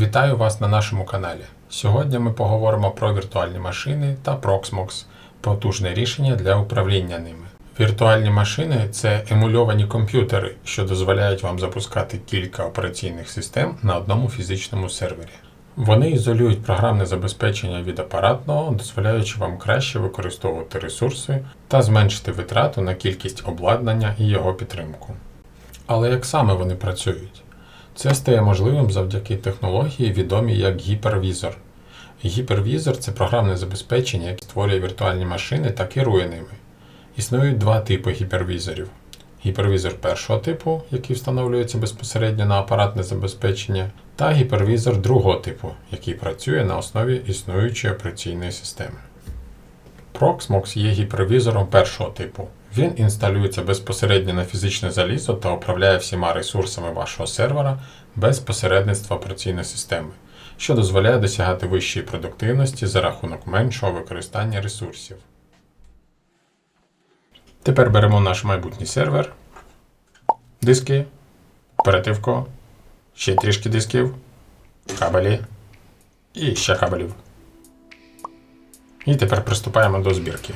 Вітаю вас на нашому каналі. Сьогодні ми поговоримо про віртуальні машини та Proxmox – потужне рішення для управління ними. Віртуальні машини це емульовані комп'ютери, що дозволяють вам запускати кілька операційних систем на одному фізичному сервері. Вони ізолюють програмне забезпечення від апаратного, дозволяючи вам краще використовувати ресурси та зменшити витрату на кількість обладнання і його підтримку. Але як саме вони працюють? Це стає можливим завдяки технології, відомій як гіпервізор. Гіпервізор це програмне забезпечення, яке створює віртуальні машини та керує ними. Існують два типи гіпервізорів: гіпервізор першого типу, який встановлюється безпосередньо на апаратне забезпечення, та гіпервізор другого типу, який працює на основі існуючої операційної системи. Proxmox є гіпервізором першого типу. Він інсталюється безпосередньо на фізичне залізо та управляє всіма ресурсами вашого сервера без посередництва операційної системи, що дозволяє досягати вищої продуктивності за рахунок меншого використання ресурсів. Тепер беремо наш майбутній сервер, диски, оперативку, ще трішки дисків, кабелі і ще кабелів. І тепер приступаємо до збірки.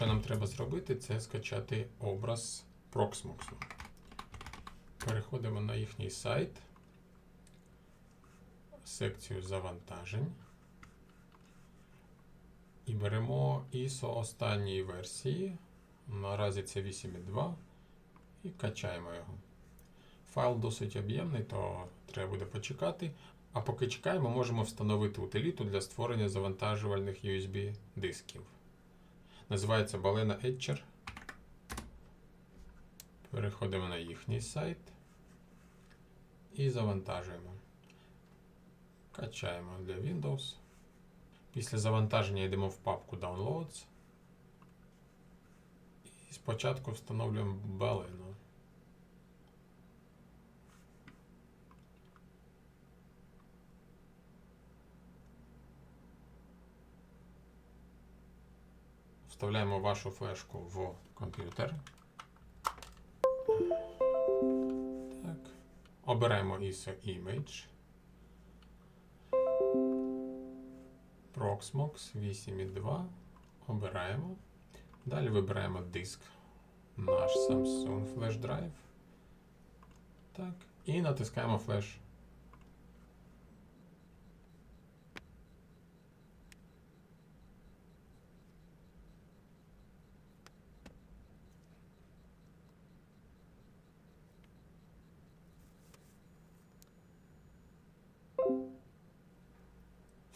Що нам треба зробити, це скачати образ Proxmox. Переходимо на їхній сайт, секцію завантажень. І беремо ISO останньої версії. Наразі це 8.2 і качаємо його. Файл досить об'ємний, то треба буде почекати. А поки чекаємо, можемо встановити утиліту для створення завантажувальних USB дисків. Називається Балена Етчер. Переходимо на їхній сайт і завантажуємо. Качаємо для Windows. Після завантаження йдемо в папку Downloads. І спочатку встановлюємо Balena. Вставляємо вашу флешку в комп'ютер. Так. Обираємо ISO Image. Proxmox 8.2. Обираємо. Далі вибираємо диск. Наш Samsung Flash Drive. Так. І натискаємо флеш.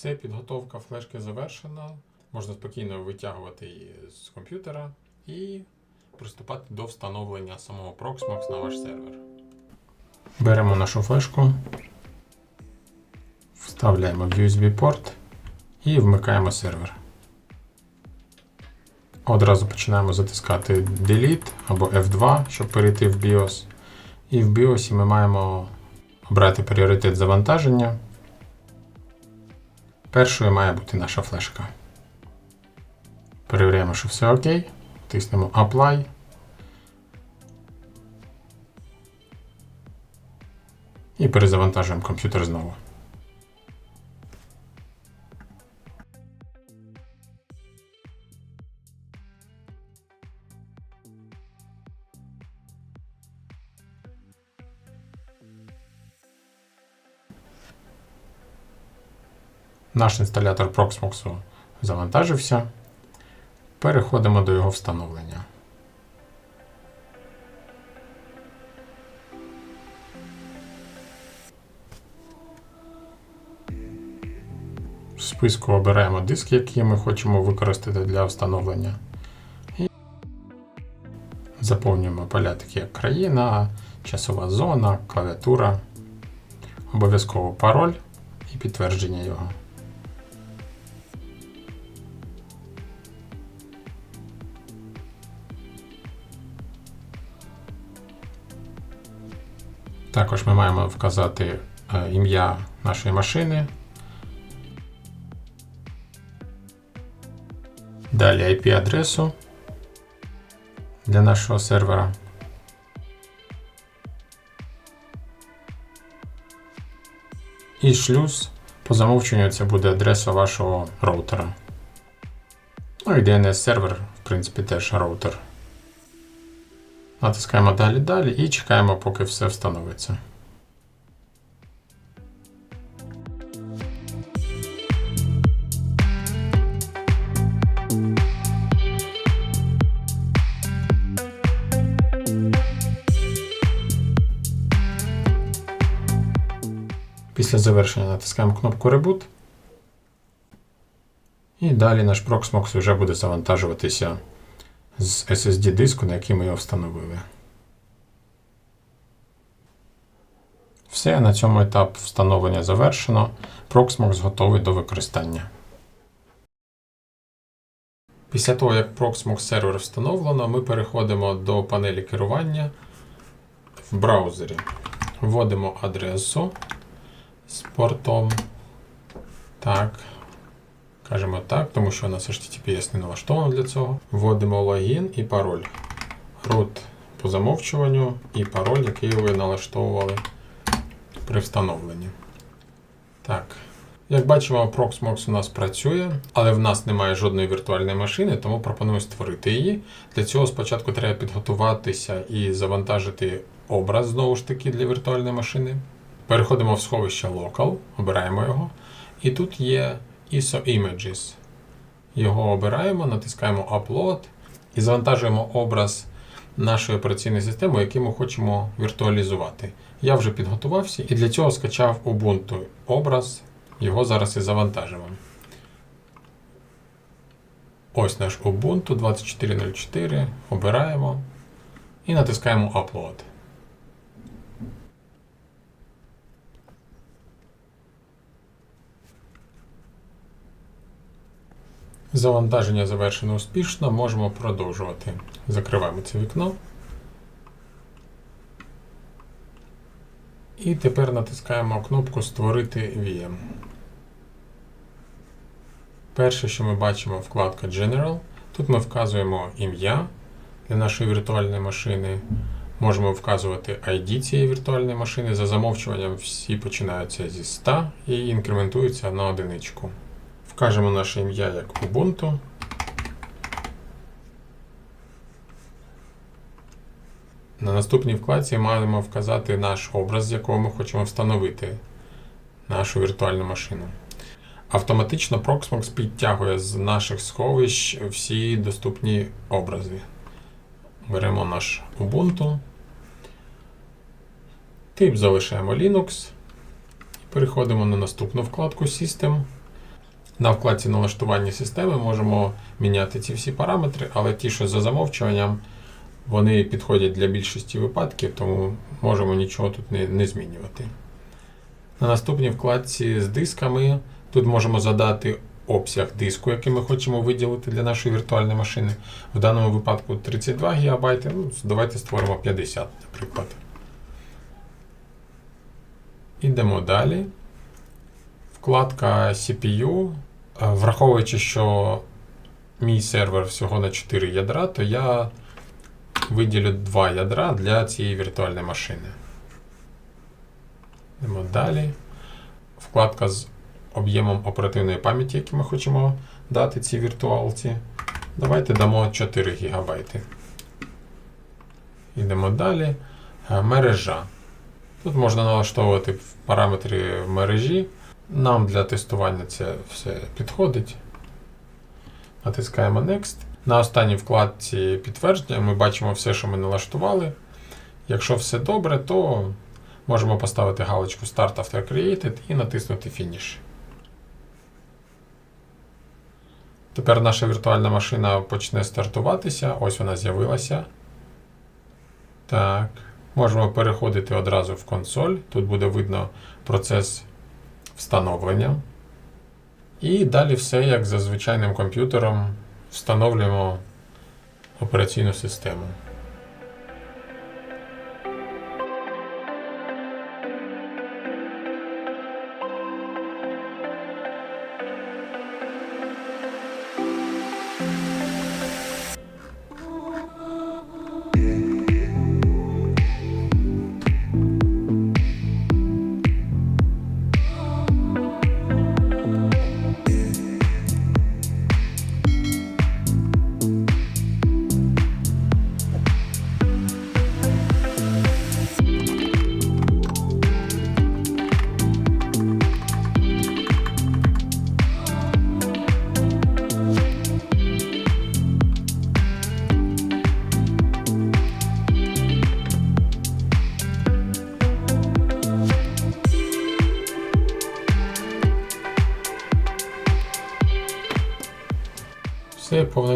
Все, підготовка флешки завершена. Можна спокійно витягувати її з комп'ютера і приступати до встановлення самого Proxmox на ваш сервер. Беремо нашу флешку, вставляємо в USB-порт і вмикаємо сервер. Одразу починаємо затискати Delete або F2, щоб перейти в BIOS. І в BIOS ми маємо обрати пріоритет завантаження. Першою має бути наша флешка. Перевіряємо, що все окей. Тиснемо Apply. І перезавантажуємо комп'ютер знову. Наш інсталятор Proxmox завантажився. Переходимо до його встановлення. В списку обираємо диск, який ми хочемо використати для встановлення. І заповнюємо поля такі як країна, часова зона, клавіатура, обов'язково пароль і підтвердження його. Також ми маємо вказати е, ім'я нашої машини. Далі IP-адресу для нашого сервера. І шлюз по замовченню це буде адреса вашого роутера. Ну і DNS сервер, в принципі, теж роутер. Натискаємо далі далі і чекаємо, поки все встановиться. Після завершення натискаємо кнопку Reboot. І далі наш Proxmox вже буде завантажуватися з SSD диску, на який ми його встановили. Все, на цьому етап встановлення завершено. Proxmox готовий до використання. Після того, як Proxmox сервер встановлено, ми переходимо до панелі керування в браузері. Вводимо адресу з портом. Так. Кажемо так, тому що у нас HTTPS не налаштовано для цього. Вводимо логін і пароль. Root по замовчуванню і пароль, який ви налаштовували при встановленні. Так. Як бачимо, Proxmox у нас працює, але в нас немає жодної віртуальної машини, тому пропоную створити її. Для цього спочатку треба підготуватися і завантажити образ знову ж таки для віртуальної машини. Переходимо в сховище Local, обираємо його. І тут є ISO Images. Його обираємо, натискаємо Upload і завантажуємо образ нашої операційної системи, який ми хочемо віртуалізувати. Я вже підготувався і для цього скачав Ubuntu образ, його зараз і завантажимо. Ось наш Ubuntu 2404. Обираємо і натискаємо Upload. Завантаження завершено успішно, можемо продовжувати. Закриваємо це вікно. І тепер натискаємо кнопку Створити VM. Перше, що ми бачимо, вкладка General. Тут ми вказуємо ім'я для нашої віртуальної машини. Можемо вказувати ID цієї віртуальної машини. За замовчуванням всі починаються зі 100 і інкрементуються на одиничку. Вкажемо наше ім'я як Ubuntu. На наступній вкладці маємо вказати наш образ, з якого ми хочемо встановити нашу віртуальну машину. Автоматично Proxmox підтягує з наших сховищ всі доступні образи. Беремо наш Ubuntu. Тип залишаємо Linux. Переходимо на наступну вкладку System. На вкладці налаштування системи можемо міняти ці всі параметри, але ті, що за замовчуванням, вони підходять для більшості випадків, тому можемо нічого тут не, не змінювати. На наступній вкладці з дисками тут можемо задати обсяг диску, який ми хочемо виділити для нашої віртуальної машини. В даному випадку 32 ГБ. Ну, давайте створимо 50, наприклад. Ідемо далі. Вкладка CPU. Е, Враховуючи, що мій сервер всього на 4 ядра, то я виділю 2 ядра для цієї віртуальної машини. Йдемо далі. Вкладка з об'ємом оперативної пам'яті, який ми хочемо дати цій віртуалці. Давайте дамо 4 ГБ. Йдемо далі. Е, Мережа. Тут можна налаштовувати параметри в мережі. Нам для тестування це все підходить. Натискаємо Next. На останній вкладці підтвердження ми бачимо все, що ми налаштували. Якщо все добре, то можемо поставити галочку Start After Created і натиснути Finish. Тепер наша віртуальна машина почне стартуватися. Ось вона з'явилася. Так. Можемо переходити одразу в консоль. Тут буде видно процес встановлення. І далі все як за звичайним комп'ютером встановлюємо операційну систему.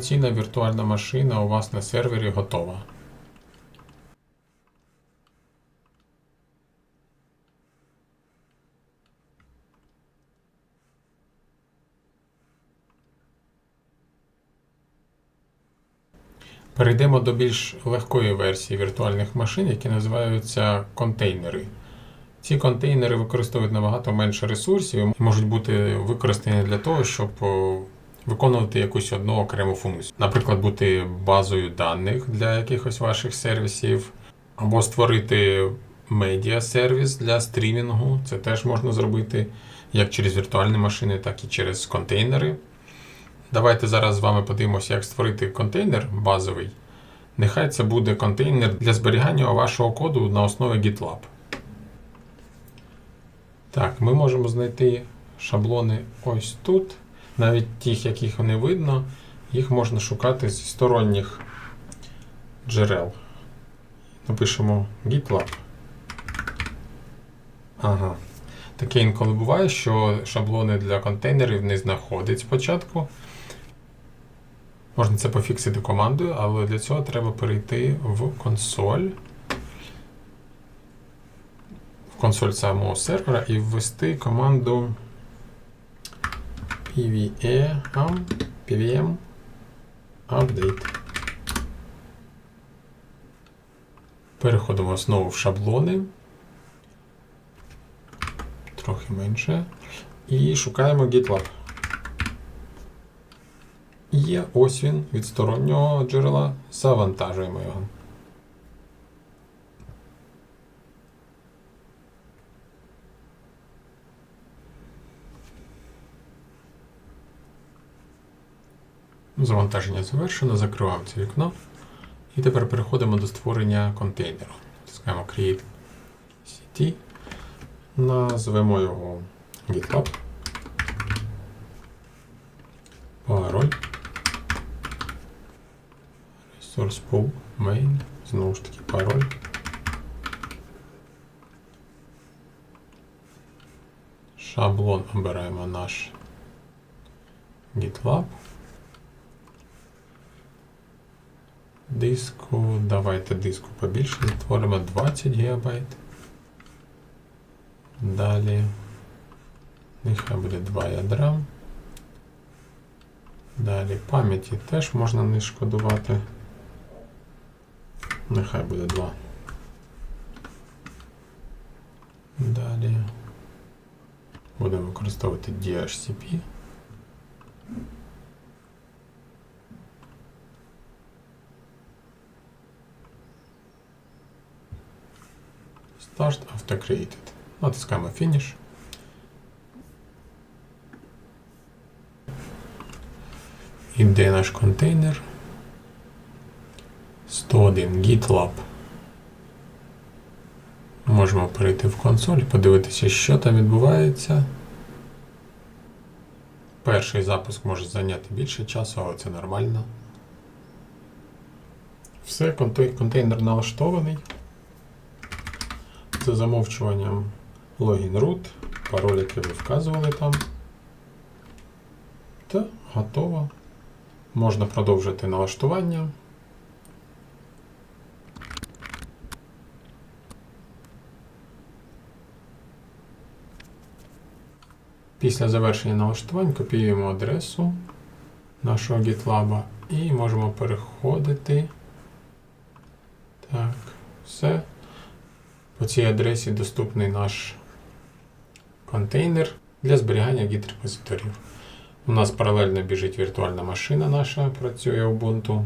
Повноцінна віртуальна машина у вас на сервері готова. Перейдемо до більш легкої версії віртуальних машин, які називаються контейнери. Ці контейнери використовують набагато менше ресурсів і можуть бути використані для того, щоб о, виконувати якусь одну окрему функцію. Наприклад, бути базою даних для якихось ваших сервісів, або створити медіа-сервіс для стрімінгу. Це теж можна зробити як через віртуальні машини, так і через контейнери. Давайте зараз з вами подивимося, як створити контейнер базовий. Нехай це буде контейнер для зберігання вашого коду на основі GitLab. Так, ми можемо знайти шаблони ось тут. Навіть тих, яких не видно, їх можна шукати зі сторонніх джерел. Напишемо GitLab. Ага. Таке інколи буває, що шаблони для контейнерів не знаходить спочатку. Можна це пофіксити командою, але для цього треба перейти в консоль. В консоль самого сервера і ввести команду pvm, pvm update. Переходимо знову в шаблони. Трохи менше. І шукаємо GitLab. Є ось він від стороннього джерела. Завантажуємо його. Завантаження завершено, закриваємо це вікно. І тепер переходимо до створення контейнеру. Натискаємо Create CT. Назвемо його GitLab. Пароль. Source pool main. Знову ж таки пароль. Шаблон обираємо наш GitLab. Диску. Давайте диску побільше затворимо 20 ГБ. Далі. Нехай буде 2 ядра. Далі пам'яті теж можна не шкодувати. Нехай буде 2. Далі будемо використовувати DHCP. Start after created. Натискаємо Finish. Іде наш контейнер. 101 GitLab. Можемо перейти в консоль подивитися, що там відбувається. Перший запуск може зайняти більше часу, але це нормально. Все, контейнер налаштований. За замовчуванням логін root, пароль, який ви вказували там. Та готово. Можна продовжити налаштування. Після завершення налаштувань копіюємо адресу нашого GitLab і можемо переходити. Так, все. По цій адресі доступний наш контейнер для зберігання гід-репозиторів. У нас паралельно біжить віртуальна машина наша, працює Ubuntu.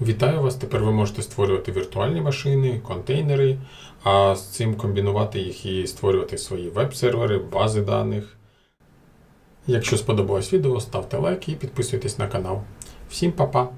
Вітаю вас! Тепер ви можете створювати віртуальні машини, контейнери, а з цим комбінувати їх і створювати свої веб-сервери, бази даних. Якщо сподобалось відео, ставте лайк і підписуйтесь на канал. Всім па-па!